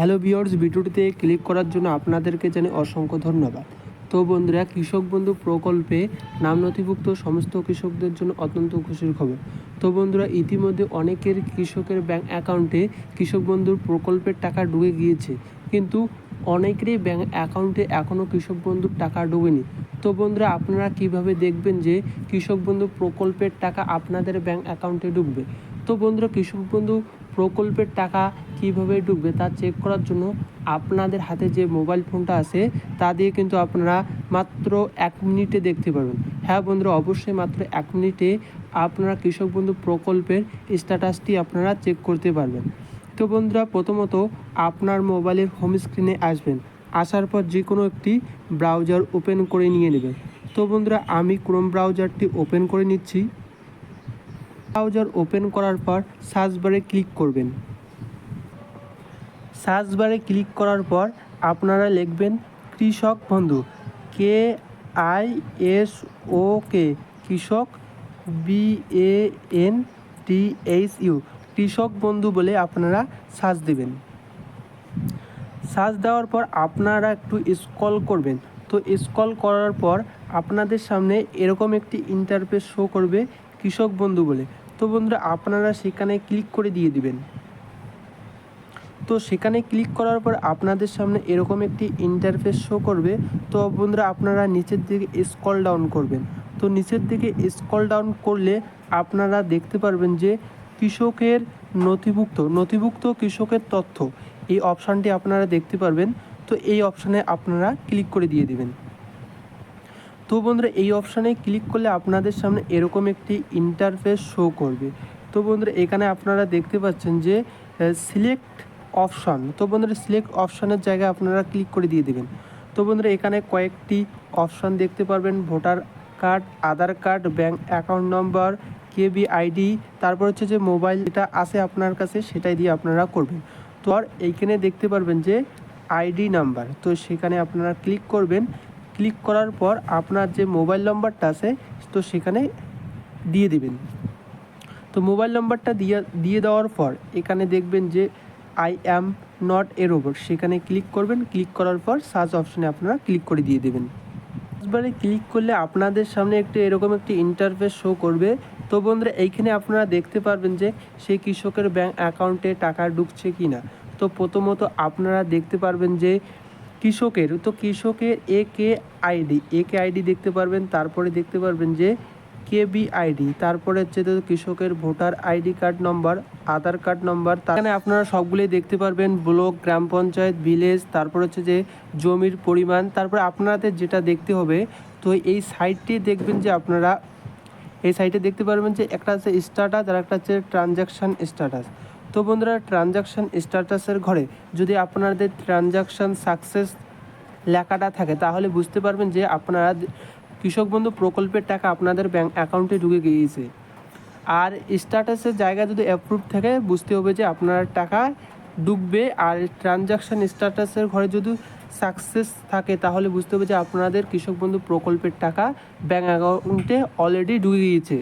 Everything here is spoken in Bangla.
হ্যালো ভিওর্স ভিডিওটিতে ক্লিক করার জন্য আপনাদেরকে জানাই অসংখ্য ধন্যবাদ। তো বন্ধুরা, কৃষক বন্ধু প্রকল্পে নাম নথিভুক্ত সমস্ত কৃষকদের জন্য অত্যন্ত খুশির খবর। তো বন্ধুরা, ইতিমধ্যে অনেকের কৃষকের ব্যাংক অ্যাকাউন্টে কৃষক বন্ধুর প্রকল্পের টাকা ডুবে গিয়েছে। কিন্তু অনেকেরই ব্যাংক অ্যাকাউন্টে এখনও কৃষক বন্ধুর টাকা ঢোকেনি তো বন্ধুরা, আপনারা কীভাবে দেখবেন যে কৃষক বন্ধু প্রকল্পের টাকা আপনাদের ব্যাংক অ্যাকাউন্টে ঢুকবে তো বন্ধুরা, কৃষক বন্ধু, প্রকল্পের টাকা কীভাবে ঢুকবে তা চেক করার জন্য আপনাদের হাতে যে মোবাইল ফোনটা আছে, তা দিয়ে কিন্তু আপনারা মাত্র এক মিনিটে দেখতে পারবেন। হ্যাঁ বন্ধুরা, অবশ্যই মাত্র এক মিনিটে আপনারা কৃষক বন্ধু প্রকল্পের স্ট্যাটাসটি আপনারা চেক করতে পারবেন। তো বন্ধুরা, প্রথমত আপনার মোবাইলের হোম স্ক্রিনে আসবেন। আসার পর যে কোনো একটি ব্রাউজার ওপেন করে নিয়ে নেবেন। তো বন্ধুরা, আমি ক্রোম ব্রাউজারটি ওপেন করে নিচ্ছি। ব্রাউজার ওপেন করার পর সার্চ বারে ক্লিক করবেন। সার্চ বারে ক্লিক করার পর আপনারা লিখবেন কৃষক বন্ধু কে আই এস ও কে কৃষক B A N T H U কৃষক বন্ধু বলে আপনারা সার্চ দেবেন। সার্চ দেওয়ার পর আপনারা একটু স্ক্রল করবেন। তো স্ক্রল করার পর আপনাদের সামনে এরকম একটি ইন্টারফেস শো করবে। কৃষক বন্ধু বলে। তো বন্ধুরা, আপনারা সেখানে ক্লিক করে দিয়ে দিবেন। তো সেখানে ক্লিক করার পর আপনাদের সামনে এরকম একটি ইন্টারফেস শো করবে। তো বন্ধুরা, আপনারা নিচের দিকে স্কল ডাউন করবেন। তো নিচের দিকে স্কল ডাউন করলে আপনারা দেখতে পারবেন যে কৃষকের নথিভুক্ত নথিভুক্ত কৃষকের তথ্য, এই অপশানটি আপনারা দেখতে পারবেন। তো এই অপশানে আপনারা ক্লিক করে দিয়ে দিবেন। তো বন্ধুরা, এই অপশানে ক্লিক করলে আপনাদের সামনে এরকম একটি ইন্টারফেস শো করবে। তো বন্ধুরা, এখানে আপনারা দেখতে পাচ্ছেন যে সিলেক্ট অপশান তো বন্ধুরা সিলেক্ট অপশানের জায়গায় আপনারা ক্লিক করে দিয়ে দেবেন। তো বন্ধুরা, এখানে কয়েকটি অপশান দেখতে পারবেন, voter card, Aadhaar card bank account number KB ID তারপর হচ্ছে যে মোবাইল যেটা আছে আপনার কাছে, সেটাই দিয়ে আপনারা করবেন। তো আর এইখানে দেখতে পারবেন যে আইডি নাম্বার তো সেখানে আপনারা ক্লিক করবেন ক্লিক করার পর আপনার যে মোবাইল নম্বরটা আছে, তো সেখানে দিয়ে দিবেন। তো মোবাইল নম্বরটা দিয়ে দিয়ে দেওয়ার পর এখানে দেখবেন যে I am not a robot সেখানে ক্লিক করবেন। ক্লিক করার পর সার্চ অপশনে আপনারা ক্লিক করে দিয়ে দেবেন। বারে ক্লিক করলে আপনাদের সামনে একটি, এরকম একটি ইন্টারফেস শো করবে। তো বন্ধুরা, এইখানে আপনারা দেখতে পারবেন যে সেই কৃষকের ব্যাংক অ্যাকাউন্টে টাকা ঢুকছে কি না তো প্রথমত আপনারা দেখতে পারবেন যে কৃষকের, তো কৃষকের এ কে আইডি এ কে আইডি দেখতে পারবেন, তারপরে দেখতে পারবেন যে কে কেবি আইডি তারপরে হচ্ছে তো কৃষকের voter ID card number Aadhaar card number এখানে আপনারা সবগুলোই দেখতে পারবেন, ব্লক, গ্রাম পঞ্চায়েত ভিলেজ তারপর হচ্ছে যে জমির পরিমাণ, তারপরে আপনাদের যেটা দেখতে হবে, তো এই সাইটটি দেখবেন যে আপনারা, এই সাইটে দেখতে পারবেন যে একটা আছে স্ট্যাটাস আর একটা হচ্ছে ট্রানজ্যাকশান স্ট্যাটাস তো বন্ধুরা ট্রানজাকশান স্ট্যাটাসের ঘরে যদি আপনাদের ট্রানজাকশান সাকসেস লেখাটা থাকে, তাহলে বুঝতে পারবেন যে আপনারা কৃষক বন্ধু প্রকল্পের টাকা আপনাদের ব্যাঙ্ক অ্যাকাউন্টে ঢুকে গিয়েছে। আর স্ট্যাটাসের জায়গা যদি অ্যাপ্রুভ থাকে, বুঝতে হবে যে আপনার টাকা ডুববে। আর ট্রানজাকশান স্ট্যাটাসের ঘরে যদি সাকসেস থাকে, তাহলে বুঝতে হবে যে আপনাদের কৃষক বন্ধু প্রকল্পের টাকা ব্যাঙ্ক অ্যাকাউন্টে অলরেডি ঢুকে গিয়েছে।